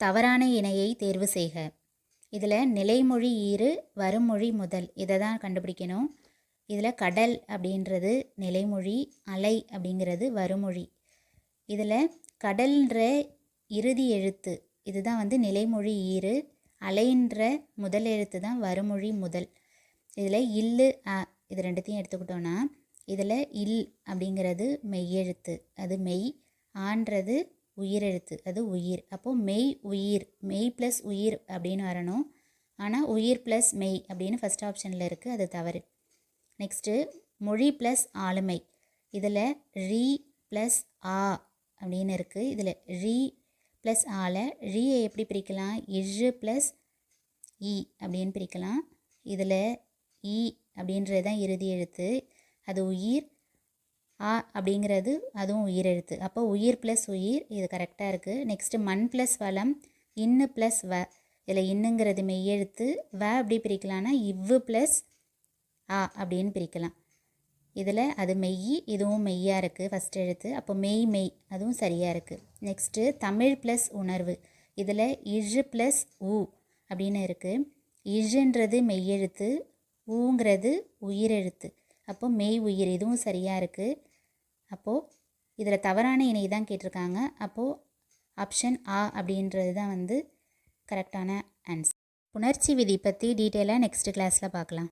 தவறான இணையை தேர்வு செய்க. இதில் நிலைமொழி ஈறு வருமொழி முதல் இதை தான் கண்டுபிடிக்கணும். இதில் கடல் அப்படின்றது நிலைமொழி அலை அப்படிங்கிறது வருமொழி. இதில் கடல்ன்ற இறுதி எழுத்து இதுதான் வந்து நிலைமொழி ஈறு அலைன்ற முதல் எழுத்து தான் வருமொழி முதல். இதில் இல்லு அ இது ரெண்டுத்தையும் எடுத்துக்கிட்டோன்னா இதில் இல் அப்படிங்கிறது மெய்யெழுத்து அது மெய் ஆன்றது உயிரெழுத்து அது உயிர். அப்போது மெய் உயிர். மெய் ப்ளஸ் உயிர் அப்படின்னு வரணும். ஆனால் உயிர் ப்ளஸ் மெய் அப்படின்னு ஃபஸ்ட் ஆப்ஷனில் இருக்குது அது தவறு. நெக்ஸ்ட்டு மொழி ப்ளஸ் ஆளுமை. இதில் ரீ ப்ளஸ் ஆ அப்படின்னு இருக்குது இதில் ரீ ப்ளஸ் ஆல ரீயை எப்படி பிரிக்கலாம்? இழு ப்ளஸ் இ அப்படின்னு பிரிக்கலாம். இதில் இ அப்படின்றது தான் இறுதி எழுத்து. அது உயிர் ஆ அப்படிங்கிறது அதுவும் உயிரெழுத்து. அப்போ உயிர் ப்ளஸ் உயிர் இது கரெக்டாக இருக்குது நெக்ஸ்ட்டு மண் ப்ளஸ் வளம் இன்னு ப்ளஸ் வ. இதில் இன்னுங்கிறது மெய்யெழுத்து. வ அப்படி பிரிக்கலாம்னா இவ்வு ப்ளஸ் ஆ அப்படின்னு பிரிக்கலாம். இதில் அது மெய் இதுவும் மெய்யாக இருக்குது ஃபஸ்ட் எழுத்து. அப்போ மெய் மெய் அதுவும் சரியாக இருக்குது நெக்ஸ்ட்டு தமிழ் ப்ளஸ் உணர்வு. இதில் இழு ப்ளஸ் ஊ அப்படின்னு இருக்குது இழுன்றது மெய்யெழுத்து ஊங்கிறது உயிரெழுத்து. அப்போ மெய் உயிர் இதுவும் சரியாக இருக்குது அப்போது இதில் தவறான இணை தான் கேட்டிருக்காங்க. அப்போது ஆப்ஷன் ஆ அப்படின்றது தான் வந்து கரெக்டான ஆன்சர் புணர்ச்சி விதி பற்றி டீட்டெயிலாக நெக்ஸ்ட் கிளாஸில் பார்க்கலாம்.